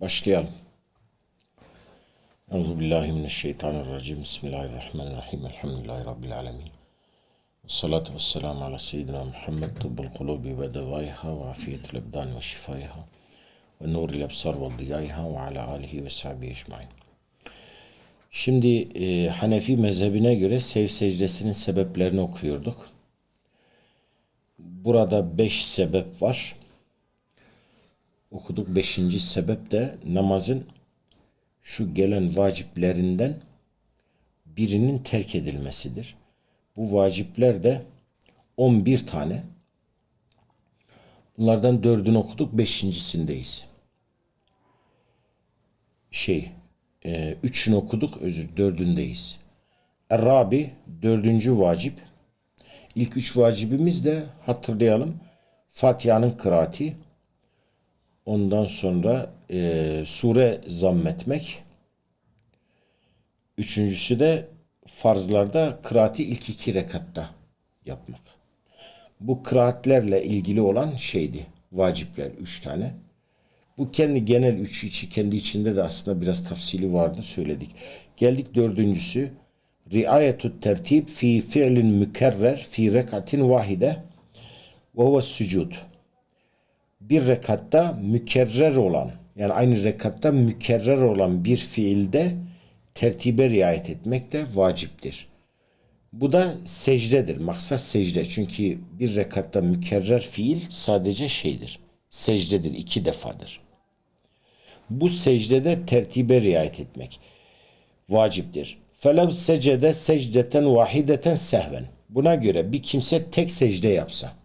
Başlayalım. Euzu billahi mineşşeytanirracim. Bismillahirrahmanirrahim. Elhamdülillahi rabbil alamin. Salatu vesselamu ala seyyidina Muhammed tıbbul kulubi ve devaiha ve afiyetil ebdan ve şifaiha ve nuril ebsar ve diyaiha ve ala alihi ve sahbihi ecmain. Şimdi e, Hanefi mezhebine göre sev secdesinin sebeplerini okuyorduk. Burada beş sebep var. Okuduk beşinci sebep de namazın şu gelen vaciplerinden birinin terk edilmesidir. Bu vacipler de 11 tane. Bunlardan dördünü okuduk, beşincisindeyiz. Şey, e, üçünü okuduk, özür, dördündeyiz. Rabi, dördüncü vacip. İlk üç vacibimiz de hatırlayalım. Fatiha'nın kıraati, ondan sonra e, sure zammetmek. Üçüncüsü de farzlarda kıraati ilk iki rekatta yapmak. Bu kıraatlerle ilgili olan şeydi. Vacipler üç tane. Bu kendi genel üç içi kendi içinde de aslında biraz tafsili vardı söyledik. Geldik dördüncüsü. Riayetü tertib fi fi'lin mükerrer fi rekatin vahide ve huve sücud. Bir rekatta mükerrer olan yani aynı rekatta mükerrer olan bir fiilde tertibe riayet etmek de vaciptir. Bu da secdedir. Maksat secde. Çünkü bir rekatta mükerrer fiil sadece şeydir. Secdedir. iki defadır. Bu secdede tertibe riayet etmek vaciptir. Felev secede secdeten vahideten sehven. Buna göre bir kimse tek secde yapsa.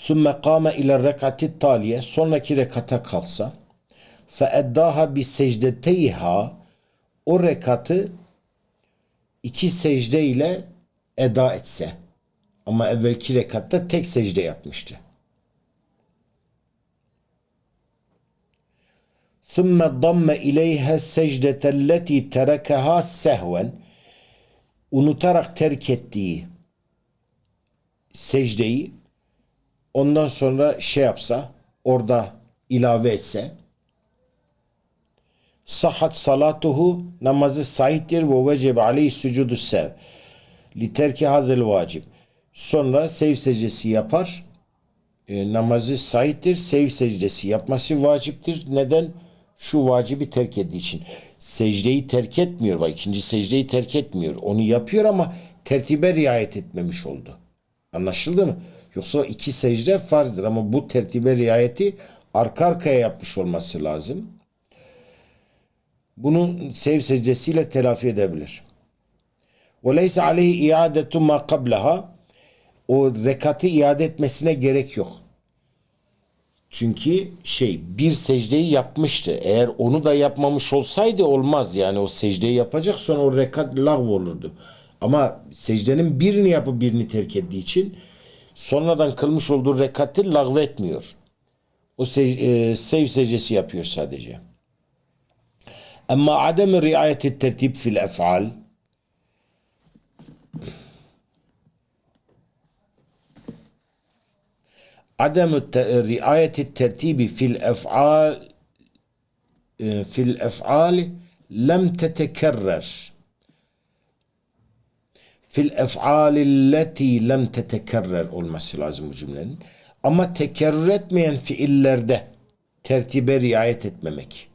Sümme kâme ile rekati taliye. Sonraki rekata kalksa. Fe eddaha bi secdeteyha. O rekatı iki secde ile eda etse. Ama evvelki rekatta tek secde yapmıştı. ثُمَّ ضَمَّ اِلَيْهَا السَّجْدَةَ الَّتِي تَرَكَهَا سَهْوًا Unutarak terk ettiği secdeyi ondan sonra şey yapsa, orada ilave etse, sahat salatuhu namazı sahiptir ve vecebe aleyhi sucudu sev. Li terki hazel vacib. Sonra sev secdesi yapar. E, namazı sahiptir. Sev secdesi yapması vaciptir. Neden? Şu vacibi terk ettiği için. Secdeyi terk etmiyor. Bak ikinci secdeyi terk etmiyor. Onu yapıyor ama tertibe riayet etmemiş oldu. Anlaşıldı mı? Yoksa iki secde farzdır ama bu tertibe riayeti arka arkaya yapmış olması lazım. Bunu sev secdesiyle telafi edebilir. وَلَيْسَ عَلَيْهِ اِعَادَةُ مَا قَبْلَهَا O rekatı iade etmesine gerek yok. Çünkü şey bir secdeyi yapmıştı. Eğer onu da yapmamış olsaydı olmaz. Yani o secdeyi yapacak sonra o rekat lağv olurdu. Ama secdenin birini yapıp birini terk ettiği için sonradan kılmış olduğu rekatı lağvetmiyor. O sec e, sev secdesi yapıyor sadece. Ama adem riayeti tertib fil ef'al عدم رعاية الترتيب في الأفعال في الأفعال لم تتكرر fil ef'alilleti lem tetekerrer olması lazım bu cümlenin. Ama tekerrür etmeyen fiillerde tertibe riayet etmemek.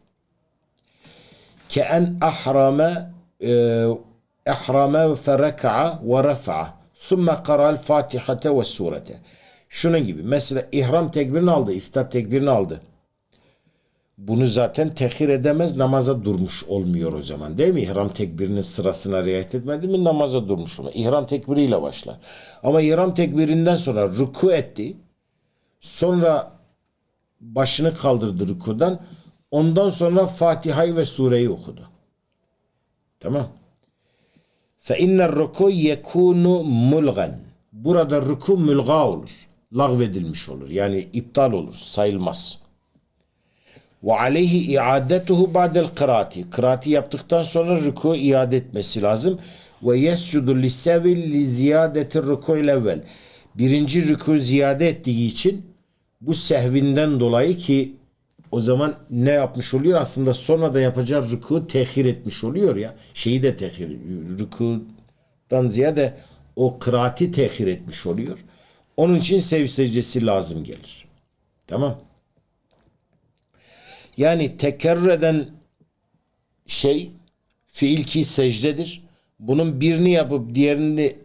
Ke en ahrame e, ahrame fereka'a ve refa'a sümme karal fatihate ve surete. Şunun gibi. Mesela ihram tekbirini aldı, iftar tekbirini aldı. Bunu zaten tehir edemez, namaza durmuş olmuyor o zaman değil mi? İhram tekbirinin sırasına riayet etmedi mi namaza durmuş olmuyor. İhram tekbiriyle başlar. Ama ihram tekbirinden sonra ruku etti. Sonra başını kaldırdı rukudan. Ondan sonra Fatiha'yı ve sureyi okudu. Tamam. Fe inner ruku yekunu mulgan. Burada ruku mülga olur. Lağvedilmiş olur. Yani iptal olur. Sayılmaz. Ve aleyhi iadetuhu ba'del kıraati. Kıraati yaptıktan sonra ruku iade etmesi lazım. Ve yescudu lissevi li ziyadeti ruku evvel. Birinci ruku ziyade ettiği için bu sehvinden dolayı ki o zaman ne yapmış oluyor? Aslında sonra da yapacağı rüku tehir etmiş oluyor ya. Şeyi de tehir, rükudan ziyade o kıraati tehir etmiş oluyor. Onun için sev secdesi lazım gelir. Tamam. Yani tekerrür eden şey fiil ki secdedir. Bunun birini yapıp diğerini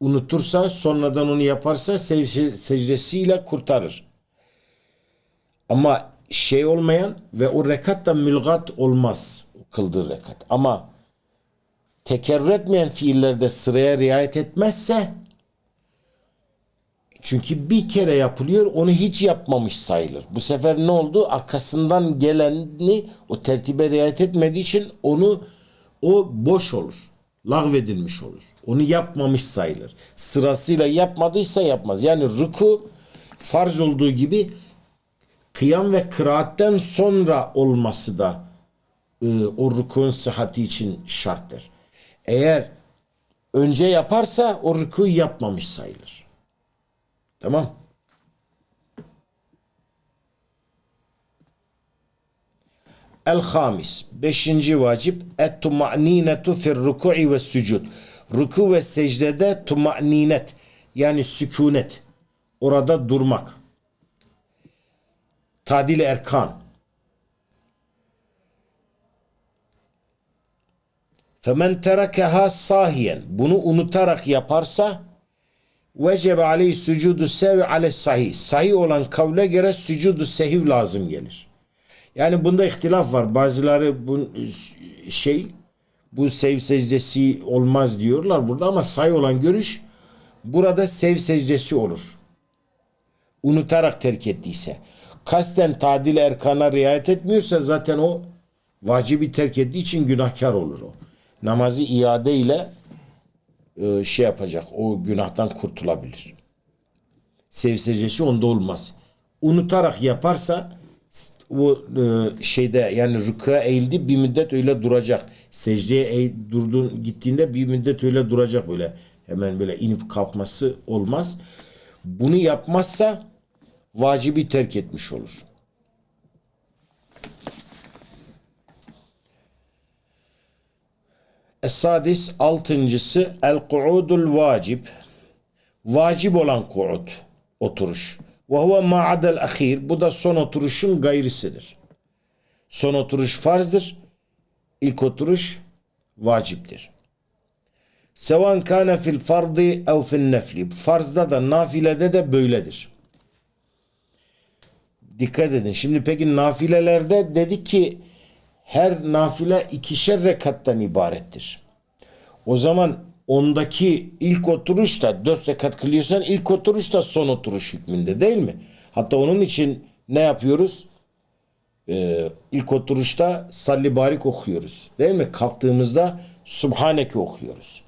unutursa sonradan onu yaparsa secdesiyle kurtarır. Ama şey olmayan ve o rekat da mülgat olmaz kıldığı rekat. Ama tekerrür etmeyen fiillerde sıraya riayet etmezse çünkü bir kere yapılıyor onu hiç yapmamış sayılır. Bu sefer ne oldu? Arkasından geleni o tertibe riayet etmediği için onu o boş olur. Lağvedilmiş olur. Onu yapmamış sayılır. Sırasıyla yapmadıysa yapmaz. Yani ruku farz olduğu gibi kıyam ve kıraatten sonra olması da e, o rukun sıhhati için şarttır. Eğer önce yaparsa o rukuyu yapmamış sayılır. Tamam. El hamis. Beşinci vacip. Et tuma'ninetu fir ruku'i ve sucud. Ruku ve secdede tuma'ninet. Yani sükunet. Orada durmak. Tadil erkan. Femen terekeha sahiyen. Bunu unutarak yaparsa vecebe aleyhi sucudu sevi ale sahih. Sahih olan kavle göre sucudu sehiv lazım gelir. Yani bunda ihtilaf var. Bazıları bu şey bu sev secdesi olmaz diyorlar burada ama sahih olan görüş burada sev secdesi olur. Unutarak terk ettiyse. Kasten tadil erkana riayet etmiyorsa zaten o vacibi terk ettiği için günahkar olur o. Namazı iade ile e, şey yapacak. O günahtan kurtulabilir. Sev secdesi onda olmaz. Unutarak yaparsa o e, şeyde yani rükûa eğildi bir müddet öyle duracak. Secdeye eğ, gittiğinde bir müddet öyle duracak böyle. Hemen böyle inip kalkması olmaz. Bunu yapmazsa vacibi terk etmiş olur. Es-sadis altıncısı el-ku'udul vacib. Vacip olan ku'ud. Oturuş. Ve huve ma'adel ahir. Bu da son oturuşun gayrisidir. Son oturuş farzdır. İlk oturuş vaciptir. Sevan kana fil fardı ev fil nefli. Farzda da nafilede de böyledir. Dikkat edin. Şimdi peki nafilelerde dedik ki her nafile ikişer rekattan ibarettir. O zaman ondaki ilk oturuş da dört rekat kılıyorsan ilk oturuş da son oturuş hükmünde değil mi? Hatta onun için ne yapıyoruz? Ee, ilk oturuşta salli barik okuyoruz. Değil mi? Kalktığımızda Subhaneke okuyoruz.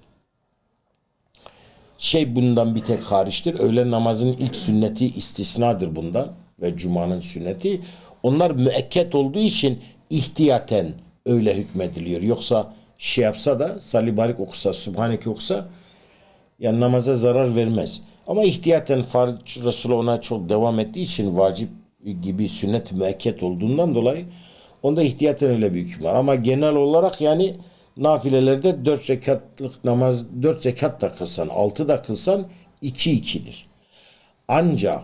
Şey bundan bir tek hariçtir. Öğle namazının ilk sünneti istisnadır bundan ve cumanın sünneti. Onlar müekket olduğu için ihtiyaten öyle hükmediliyor. Yoksa şey yapsa da salli barik okusa, subhaneke okusa yani namaza zarar vermez. Ama ihtiyaten farz Resul ona çok devam ettiği için vacip gibi sünnet müekket olduğundan dolayı onda ihtiyaten öyle bir hüküm var. Ama genel olarak yani nafilelerde dört rekatlık namaz dört rekat da kılsan, altı da kılsan iki ikidir. Ancak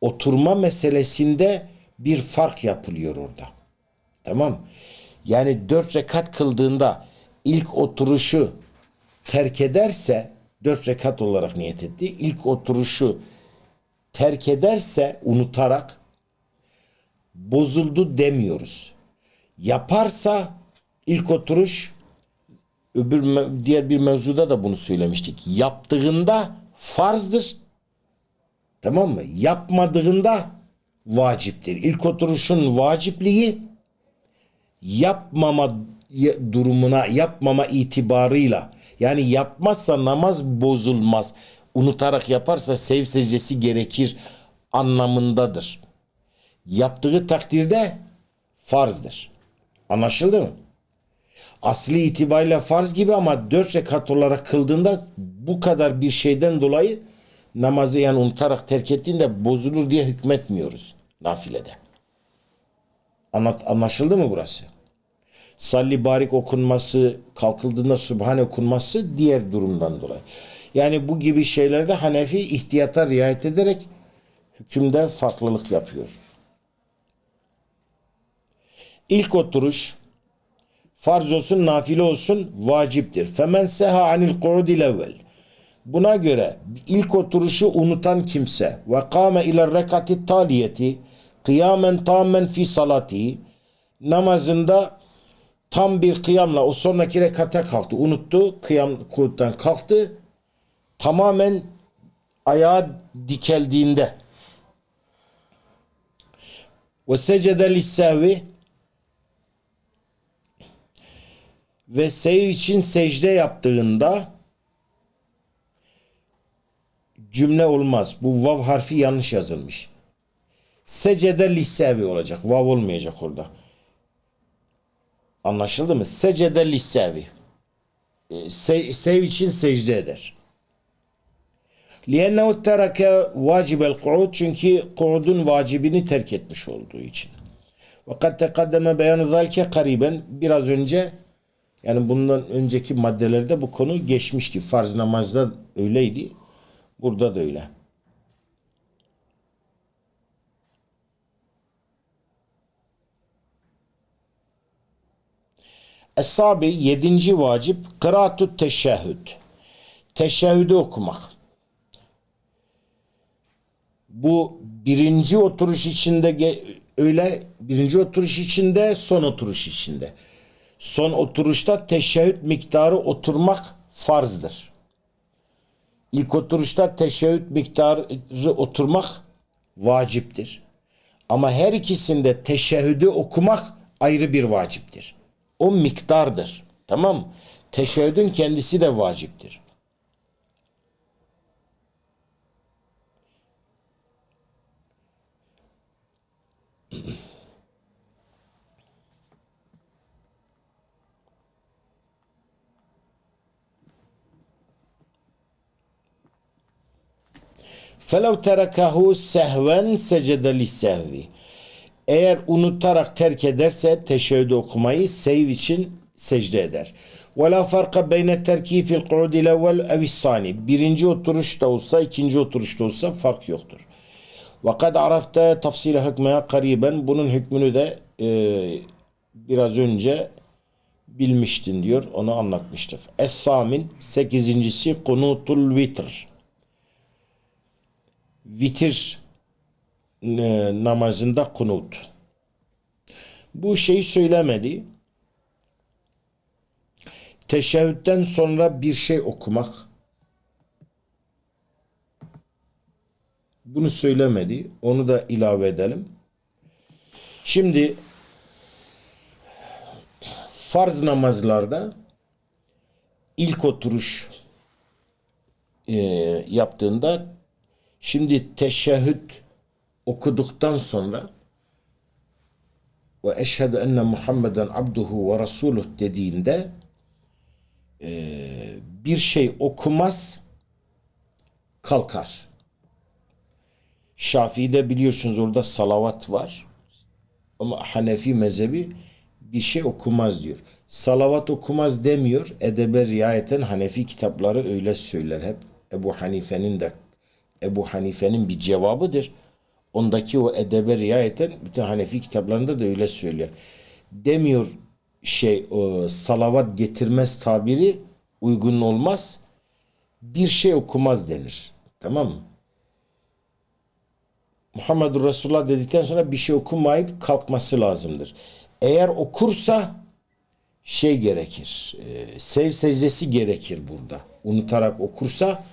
oturma meselesinde bir fark yapılıyor orada. Tamam. Yani dört rekat kıldığında ilk oturuşu terk ederse dört rekat olarak niyet etti. İlk oturuşu terk ederse unutarak bozuldu demiyoruz. Yaparsa ilk oturuş öbür diğer bir mevzuda da bunu söylemiştik. Yaptığında farzdır. Tamam mı? Yapmadığında vaciptir. İlk oturuşun vacipliği yapmama durumuna, yapmama itibarıyla yani yapmazsa namaz bozulmaz. Unutarak yaparsa sev secdesi gerekir anlamındadır. Yaptığı takdirde farzdır. Anlaşıldı mı? Asli itibariyle farz gibi ama dört rekat olarak kıldığında bu kadar bir şeyden dolayı namazı yani unutarak terk ettiğinde bozulur diye hükmetmiyoruz nafilede. Anlat, anlaşıldı mı burası? Salli barik okunması, kalkıldığında Sübhane okunması diğer durumdan dolayı. Yani bu gibi şeylerde Hanefi ihtiyata riayet ederek hükümde farklılık yapıyor. İlk oturuş farz olsun, nafile olsun vaciptir. Femen seha anil ku'udil evvel. Buna göre ilk oturuşu unutan kimse ve kâme ile rekati taliyeti kıyamen tamamen fi salati namazında tam bir kıyamla o sonraki rekata kalktı. Unuttu. Kıyam kuruttan kalktı. Tamamen ayağa dikeldiğinde ve secede lissâvi ve sev için secde yaptığında cümle olmaz. Bu vav harfi yanlış yazılmış. Secede lissevi olacak. Vav olmayacak orada. Anlaşıldı mı? Secede lissevi. E, Se, sev için secde eder. لِيَنَّهُ تَرَكَ vacibel ku'ud çünkü ku'udun vacibini terk etmiş olduğu için. Fakat tekaddeme beyanı zalke kariben biraz önce yani bundan önceki maddelerde bu konu geçmişti. Farz namazda öyleydi. Burada da öyle. Es-sabi yedinci vacip kıraatü teşehhüd. Teşehhüdü okumak. Bu birinci oturuş içinde öyle birinci oturuş içinde son oturuş içinde. Son oturuşta teşehhüd miktarı oturmak farzdır. İlk oturuşta teşehhüd miktarı oturmak vaciptir. Ama her ikisinde teşehhüdü okumak ayrı bir vaciptir. O miktardır. Tamam mı? Teşehhüdün kendisi de vaciptir. فَلَوْ تَرَكَهُ sehven secede lissehvi. eğer unutarak terk ederse teşehhüd okumayı seyv için secde eder. Ve la farka beyne terki fil ku'dil evvel evis sani. Birinci oturuşta olsa, ikinci oturuşta olsa fark yoktur. Ve kad arafte tafsile hükmeye kariben. Bunun hükmünü de e, biraz önce bilmiştin diyor. Onu anlatmıştık. Es-Samin sekizincisi kunutul vitr. Vitir e, namazında kunut. Bu şeyi söylemedi. Teşehhütten sonra bir şey okumak. Bunu söylemedi. Onu da ilave edelim. Şimdi farz namazlarda ilk oturuş e, yaptığında şimdi teşehhüd okuduktan sonra ve eşhedü enne Muhammeden abduhu ve rasuluh dediğinde e, bir şey okumaz kalkar. Şafii'de biliyorsunuz orada salavat var. Ama Hanefi mezhebi bir şey okumaz diyor. Salavat okumaz demiyor. Edebe riayeten Hanefi kitapları öyle söyler hep. Ebu Hanife'nin de Ebu Hanife'nin bir cevabıdır. Ondaki o edebe riayeten bütün Hanefi kitaplarında da öyle söyler. Demiyor şey o salavat getirmez tabiri uygun olmaz. Bir şey okumaz denir. Tamam mı? Muhammedur Resulullah dedikten sonra bir şey okumayıp kalkması lazımdır. Eğer okursa şey gerekir. E, sev secdesi gerekir burada. Unutarak okursa.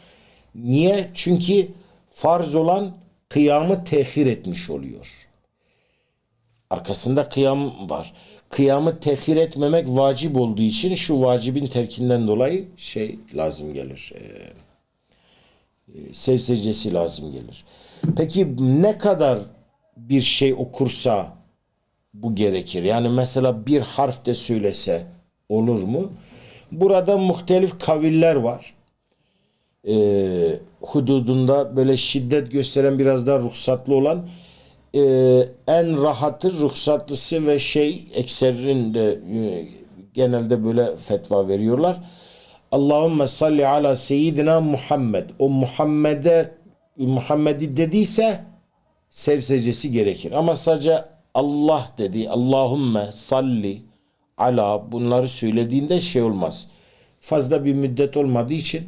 Niye? Çünkü farz olan kıyamı tehir etmiş oluyor. Arkasında kıyam var. Kıyamı tehir etmemek vacip olduğu için şu vacibin terkinden dolayı şey lazım gelir. Ee, sev secdesi lazım gelir. Peki ne kadar bir şey okursa bu gerekir? Yani mesela bir harf de söylese olur mu? Burada muhtelif kaviller var. E, hududunda böyle şiddet gösteren biraz daha ruhsatlı olan e, en rahatı ruhsatlısı ve şey ekserin de e, genelde böyle fetva veriyorlar. Allahümme salli ala seyyidina Muhammed. O Muhammed'e Muhammed'i dediyse sev secdesi gerekir. Ama sadece Allah dedi. Allahümme salli ala bunları söylediğinde şey olmaz. Fazla bir müddet olmadığı için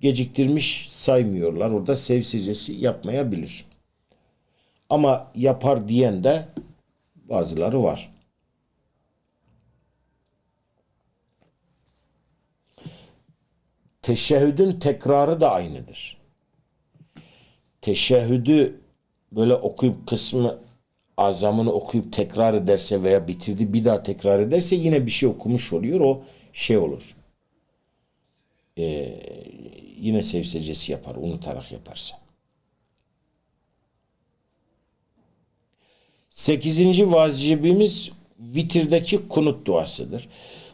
geciktirmiş saymıyorlar. Orada sev secdesi yapmayabilir. Ama yapar diyen de bazıları var. Teşehhüdün tekrarı da aynıdır. Teşehhüdü böyle okuyup kısmı azamını okuyup tekrar ederse veya bitirdi bir daha tekrar ederse yine bir şey okumuş oluyor. O şey olur. Ee, yine sev secdesi yapar unutarak yaparsa. Sekizinci vacibimiz vitirdeki kunut duasıdır.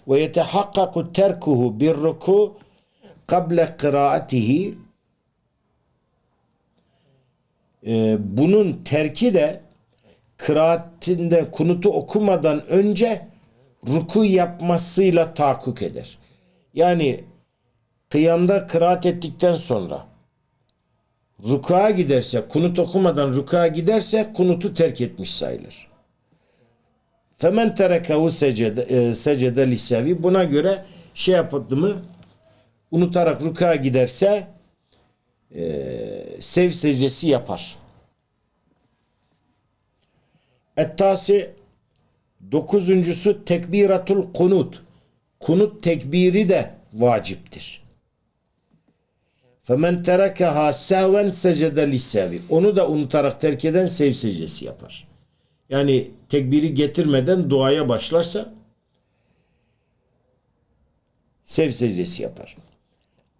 Ve yetehakkaku terkuhu bir ruku kable kıraatihi Ee, bunun terki de kıraatinde kunutu okumadan önce ruku yapmasıyla tahakkuk eder. Yani kıyamda kıraat ettikten sonra rukuğa giderse, kunut okumadan rukuğa giderse kunutu terk etmiş sayılır. Femen terekehu secede, e, secede lisevi. Buna göre şey yapıldı mı unutarak rukuğa giderse e, sev secdesi yapar. Ettasi dokuzuncusu tekbiratul kunut. Kunut tekbiri de vaciptir. Femen terekeha sehven secede lissevi. Onu da unutarak terk eden sev secdesi yapar. Yani tekbiri getirmeden duaya başlarsa sev secdesi yapar.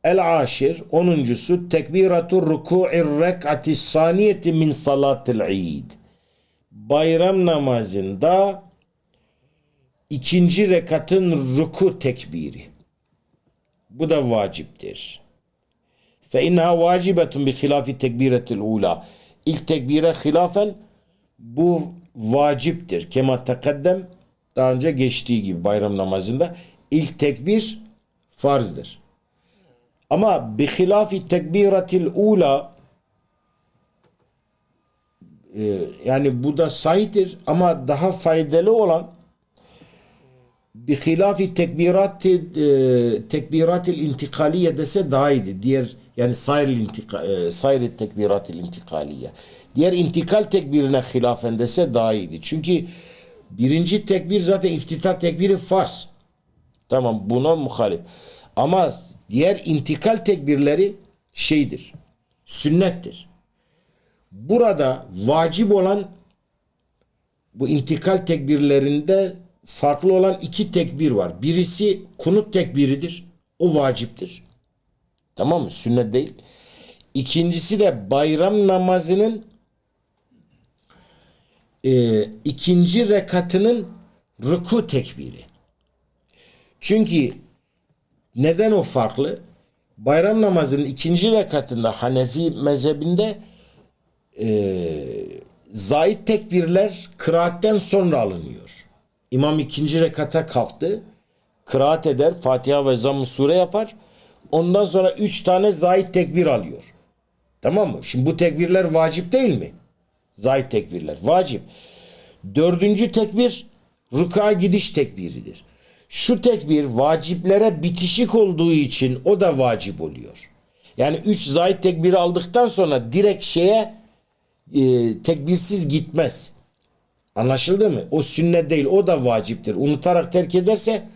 El aşir onuncusu tekbiratul ruku'ir rek'ati saniyeti min salatil id. Bayram namazında ikinci rekatın ruku tekbiri. Bu da vaciptir. Fe inha vacibetun bi hilafi tekbiretil ula. İlk tekbire hilafen bu vaciptir. Kema tekaddem daha önce geçtiği gibi bayram namazında ilk tekbir farzdır. Ama bi hilafi tekbiratil ula e, yani bu da sahihtir ama daha faydalı olan bi hilafi tekbirati e, tekbiratil intikaliye dese daha iyiydi. Diğer yani sayr intika, e, sayr tekbiratil intikaliye. Diğer intikal tekbirine hilafen dese daha iyiydi. Çünkü birinci tekbir zaten iftitah tekbiri farz. Tamam buna muhalif. Ama diğer intikal tekbirleri şeydir. Sünnettir. Burada vacip olan bu intikal tekbirlerinde farklı olan iki tekbir var. Birisi kunut tekbiridir. O vaciptir. Tamam mı? Sünnet değil. İkincisi de bayram namazının e, ikinci rekatının ruku tekbiri. Çünkü neden o farklı? Bayram namazının ikinci rekatında Hanefi mezhebinde e, zayit tekbirler kıraatten sonra alınıyor. İmam ikinci rekata kalktı. Kıraat eder. Fatiha ve zamm sure yapar. Ondan sonra üç tane zayit tekbir alıyor. Tamam mı? Şimdi bu tekbirler vacip değil mi? Zayit tekbirler. Vacip. Dördüncü tekbir rüka gidiş tekbiridir. Şu tekbir vaciplere bitişik olduğu için o da vacip oluyor. Yani üç zayit tekbiri aldıktan sonra direkt şeye e, tekbirsiz gitmez. Anlaşıldı mı? O sünnet değil. O da vaciptir. Unutarak terk ederse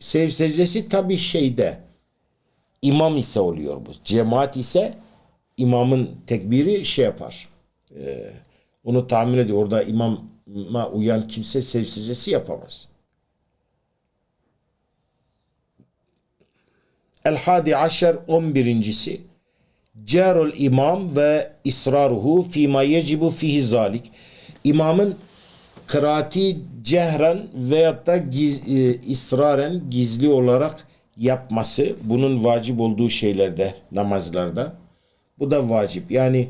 sev secdesi tabi şeyde imam ise oluyor bu. Cemaat ise imamın tekbiri şey yapar. Ee, onu tahmin ediyor. Orada imama uyan kimse sev secdesi yapamaz. El hadi aşer on birincisi Cerul imam ve israruhu fîmâ yecibu fihi zalik. İmamın kıraati cehren veyahut da giz, e, israren gizli olarak yapması bunun vacip olduğu şeylerde namazlarda bu da vacip. Yani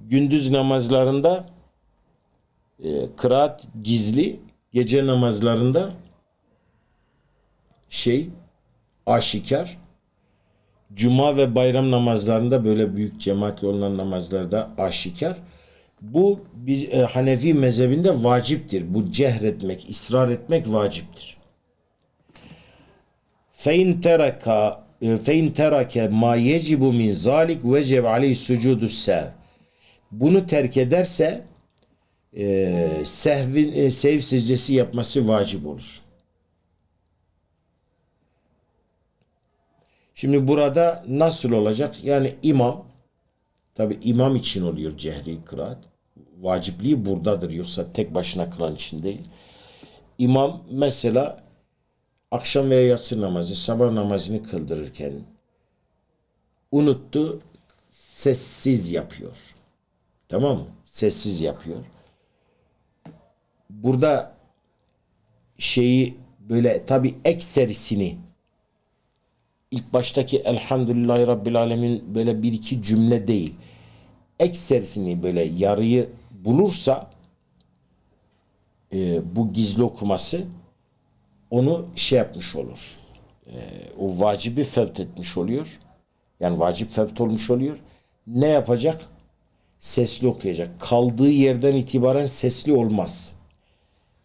gündüz namazlarında e, kıraat gizli, gece namazlarında şey aşikar. Cuma ve bayram namazlarında böyle büyük cemaatle olunan namazlarda aşikar. Bu biz, e, Hanefi mezhebinde vaciptir. Bu cehretmek, ısrar etmek vaciptir. Fein teraka fein terake ma yecibu min zalik veceb aleyhi sucudu sev. Bunu terk ederse e, sehvin e, sev secdesi yapması vacip olur. Şimdi burada nasıl olacak? Yani imam tabi imam için oluyor cehri kıraat. Vacipliği buradadır yoksa tek başına kılan için değil. İmam mesela akşam veya yatsı namazı, sabah namazını kıldırırken unuttu, sessiz yapıyor. Tamam mı? Sessiz yapıyor. Burada şeyi böyle tabi ekserisini ilk baştaki elhamdülillahi rabbil alemin böyle bir iki cümle değil. Ekserisini böyle yarıyı bulursa e, bu gizli okuması onu şey yapmış olur. E, o vacibi fevt etmiş oluyor. Yani vacip fevt olmuş oluyor. Ne yapacak? Sesli okuyacak. Kaldığı yerden itibaren sesli olmaz.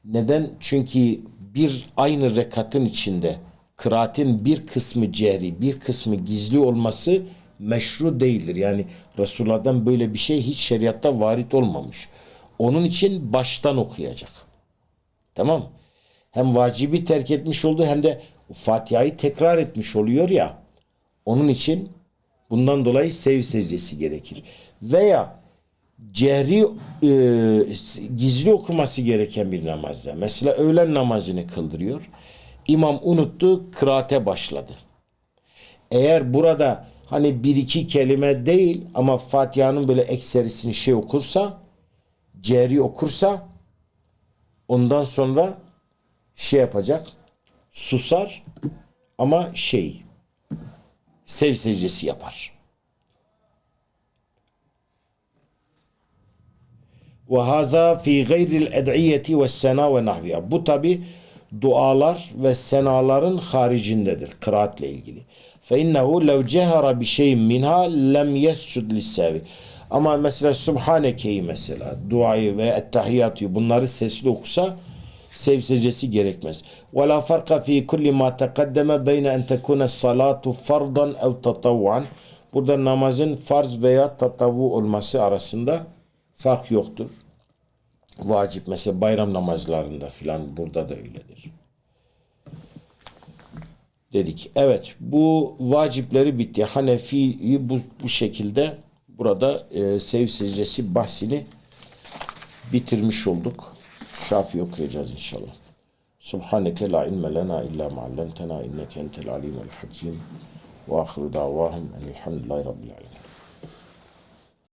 Neden? Çünkü bir aynı rekatın içinde kıraatin bir kısmı cehri, bir kısmı gizli olması meşru değildir. Yani Resulullah'dan böyle bir şey hiç şeriatta varit olmamış. Onun için baştan okuyacak. Tamam? Hem vacibi terk etmiş oldu hem de Fatiha'yı tekrar etmiş oluyor ya. Onun için bundan dolayı sev secdesi gerekir. Veya cehri e, gizli okuması gereken bir namazda. Mesela öğlen namazını kıldırıyor. İmam unuttu, kıraate başladı. Eğer burada hani bir iki kelime değil ama Fatiha'nın böyle ekserisini şey okursa, cehri okursa ondan sonra şey yapacak, susar ama şey, sev secdesi yapar. Ve haza fi gayril ed'iyeti ve sena ve nahviya. Bu tabi dualar ve senaların haricindedir. Kıraatle ilgili. Lev cehara bi şeyin minha lem yescud lissavi. Ama mesela Subhaneke'yi mesela duayı ve ettehiyyatı bunları sesli okusa sev secdesi gerekmez. La farka fi kulli ma taqaddeme beyne en tekune salatu fardan ev tatavvan. Burada namazın farz veya tatavu olması arasında fark yoktur. Vacip mesela bayram namazlarında filan burada da öyledir. Dedik. Evet bu vacipleri bitti. Hanefi'yi bu, bu şekilde burada e, sev secdesi bahsini bitirmiş olduk. Şafi okuyacağız inşallah. Subhaneke la ilme lena illa ma'allemtena inneke entel alimul hakim. Ve ahiru davahum enilhamdülillahi rabbil alemin.